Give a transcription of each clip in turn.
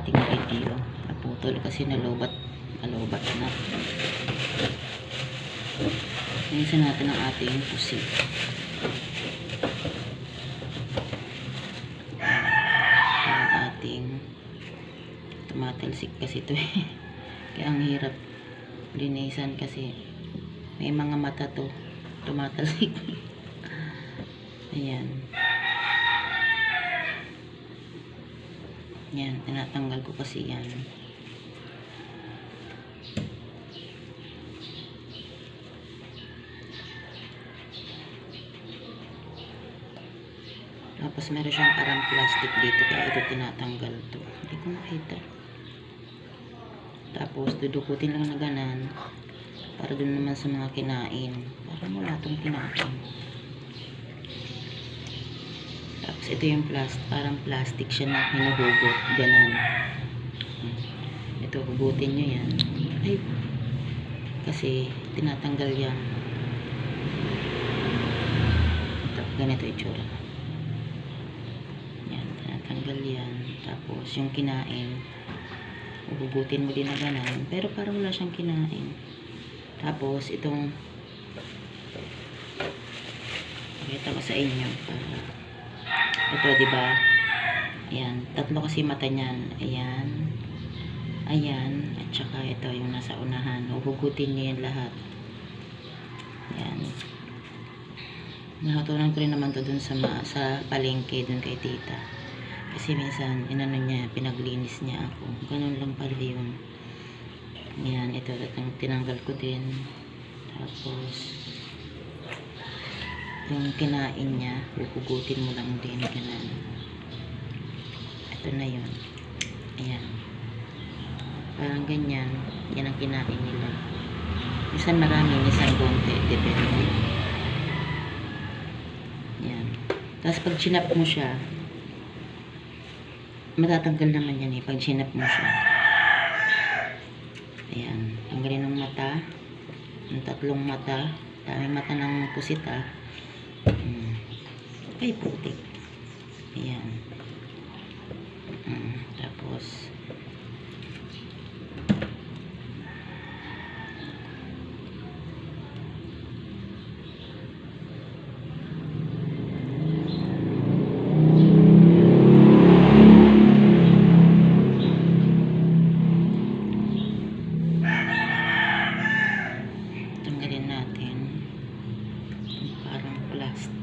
ating video. Naputol kasi nalobat, nalobat na. Linisan natin ang ating pusit. Ang ating tumatalsik kasi ito eh. Kaya ang hirap linisan kasi may mga mata to tumatalsik. Ayan. Yan, tinatanggal ko kasi yan. Tapos meron siyang parang plastic dito kaya ito tinatanggal to. Hindi ko makita. Tapos dudukutin lang na ganan para dun naman sa mga kinain. Parang wala tong kinain. Tapos ito yung plastic, parang plastic siya na hinuhugot. Ganan. Ito, hugutin nyo yan. Ay, kasi tinatanggal yan. Ito, ganito itsura. Yan, tinatanggal yan. Tapos yung kinain, hugutin mo din na ganan. Pero parang wala siyang kinain. Tapos itong pakita ko sa inyo para ito, di ba? Ayan, tatlo kasi mata niyan. Ayan. Ayan, at saka ito yung nasa unahan. Hugutin niyo yan lahat. Ayan. Nakatunan ko rin naman to dun sa, sa palengke dun kay tita. Kasi minsan, inano niya, pinaglinis niya ako. Ganun lang pala yun. Ayan, ito, tinanggal ko din. Tapos, yung kinain niya, huhugutin mo lang din, ganun. Ito na yun. Ayan. Parang ganyan. Yan ang kinain nila. Minsan marami, minsan konti. Depende. Yan. Tapos pag chinap mo siya, matatanggal naman yan eh. Pag chinap mo siya. Ayan. Tanggalin ng mata. Ang tatlong mata. Dami mata ng pusit ah. Mm. Ay, putik. Ayan. Mm. Tapos,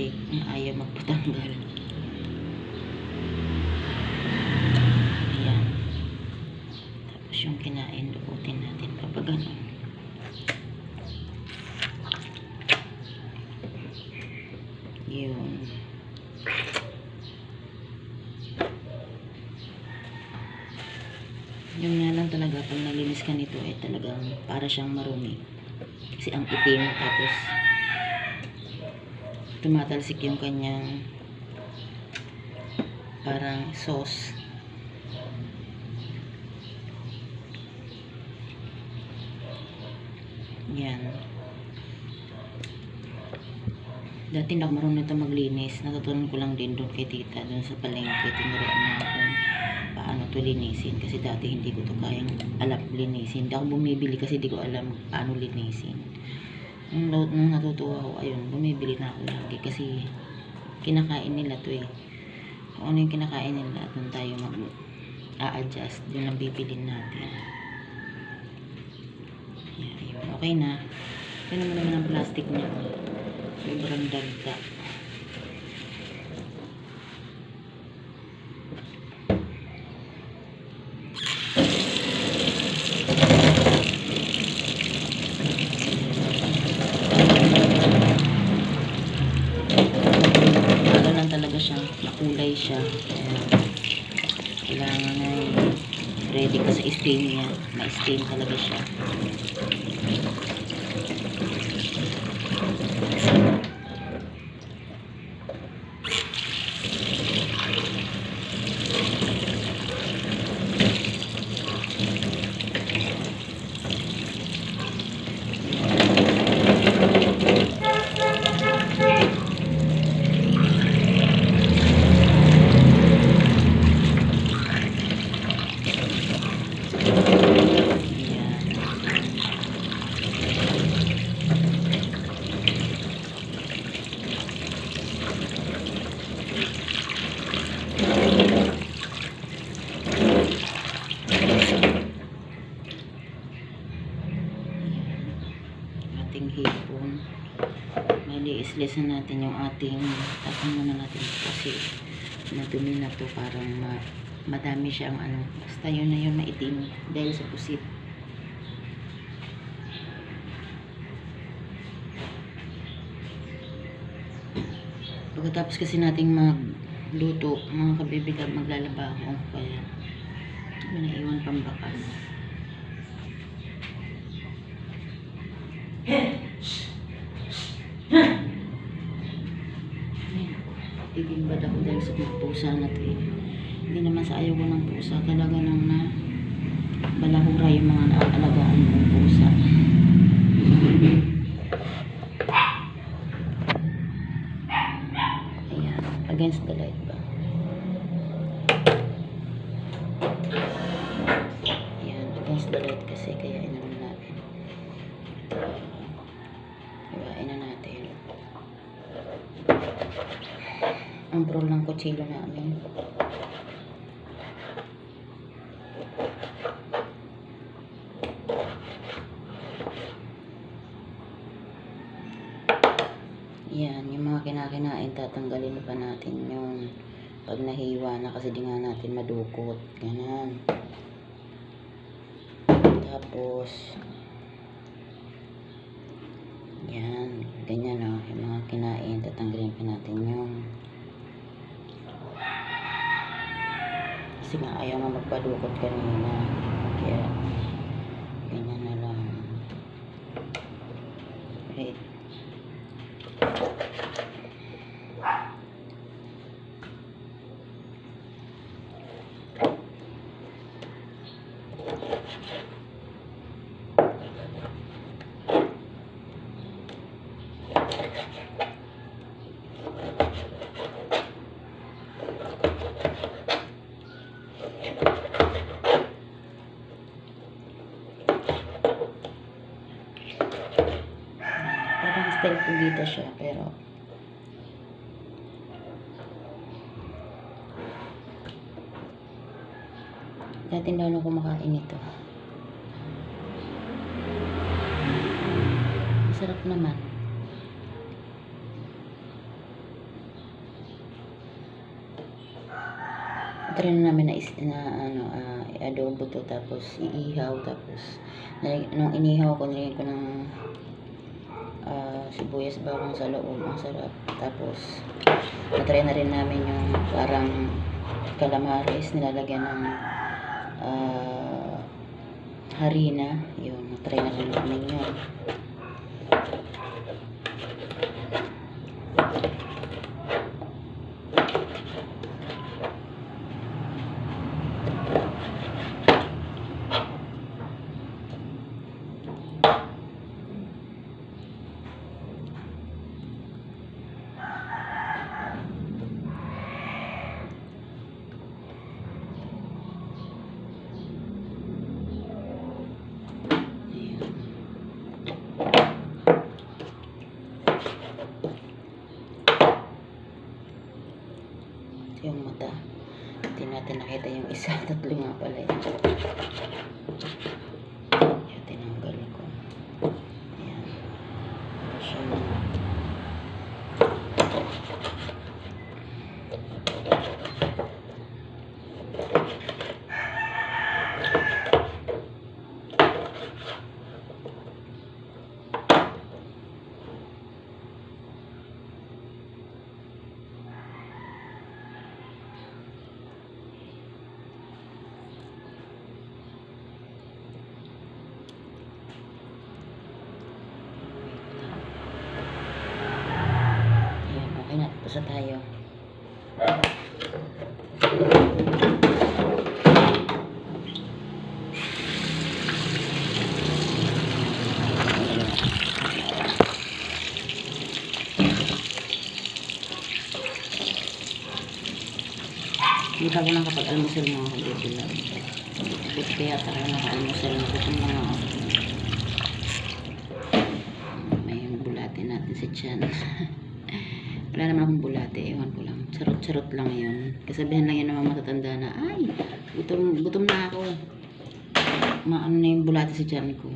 plastic na ayaw magpatanggal. Ayan. Tapos yung kinain lukutin natin kapag ano. Yun. Yun nga lang talaga pag nalinis ka nito ay talagang para siyang marumi. Kasi ang itim tapos tumatalsik yung kanyang parang sauce. Yan. Dati na marunong ito maglinis. Natutunan ko lang din doon kay tita doon sa palengke. Tinuruan niya akong paano to linisin. Kasi dati hindi ko to kayang alam linisin. Hindi ako bumibili kasi hindi ko alam paano linisin nung, nung nung natutuwa ako ayun bumibili na ako lagi kasi kinakain nila to eh. Kung ano yung kinakain nila doon tayo mag a-adjust yun ang bibilin natin. Yeah, yun. okay na. Yun naman naman ang plastic niya. Sobrang dagda makulay siya. Kailangan na ready ka sa stain niya. Ma-stain talaga siya i-slice na natin yung ating tapon muna natin kasi madumi na to parang ma, madami siyang ano basta yun na yun maitim dahil sa pusit. Pagkatapos kasi nating magluto mga kabibigab maglalaba ako kaya may naiwan pang bakas Tigimbad ako dahil sa mga pusa na to eh. Hindi naman sa ayaw ko ng pusa. Talaga lang na balahura yung mga naalagaan kong pusa. Ayan. Against the light ba? Ayan. Against the light kasi kaya inanon natin. Iwain na natin. Ang pro ng kutsilo namin. Yan, yung mga kinakinain, tatanggalin pa natin yun. Pag nahiwa na kasi di nga natin madukot. Ganun. Tapos, yan, ganyan o. yung mga kinain, tatanggalin pa natin yung kasi nga ayaw nga magpadukot kanina. Kaya, ganyan na lang. Wait. Parang style pugita siya, pero dati daw na kumakain ito. Masarap naman. Try na namin na, is, na ano, ah, adobo to tapos iihaw tapos nung inihaw ko nilagyan ko ng ah, sibuyas bawang sa loob? Ang sarap. Tapos natry na rin namin yung parang calamares. Nilalagyan ng ah, harina. Yun natry na rin namin yun Ayan. Ito yung mata. Hindi natin nakita yung isa. Tatlo nga pala yun. Ayan, tinanggal ko. Ayan. Para siyang Ayan, Basta tayo. Hindi ako nakapag-almusal mga kabibilang. Buti kaya tayo naka-almusal na nga ako. May bulate natin si Chan. Wala naman akong bulate, ewan ko lang. Charot-charot lang yun. Kasabihan lang yun ng matatanda na, ay, gutom, gutom na ako. Maano na yung bulate si Chan ko.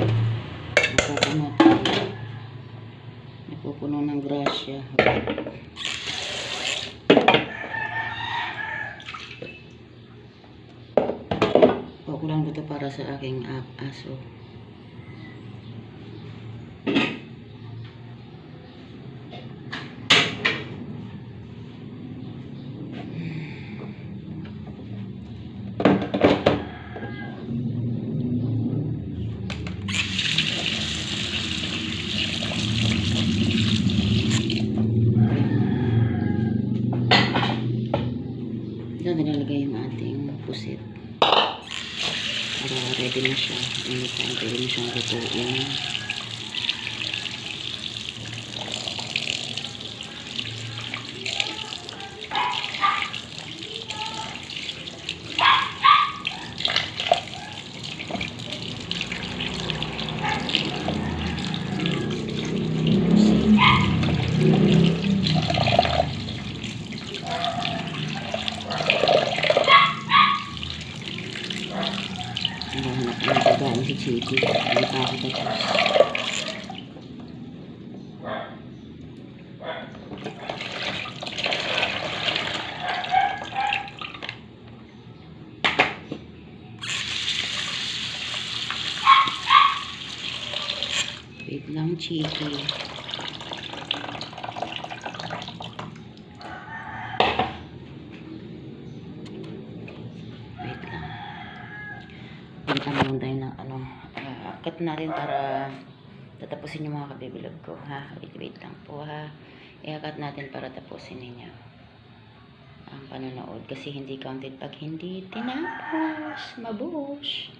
Napupuno tayo. Napupuno ng grasya. Kukulang ko to para sa aking aso. Ready na siya. Anytime pwede mo siyang lutuin. Nahanap ang pagkain si Chicky. Hindi pa ako tapos. Wait lang, Chicky. Wait lang. Naman tayo ng ano, uh, akat natin para tatapusin yung mga kabibilog ko, ha? Wait, wait lang po, ha? Iakat natin para tapusin ninyo ang panonood kasi hindi counted pag hindi tinapos. Mabush!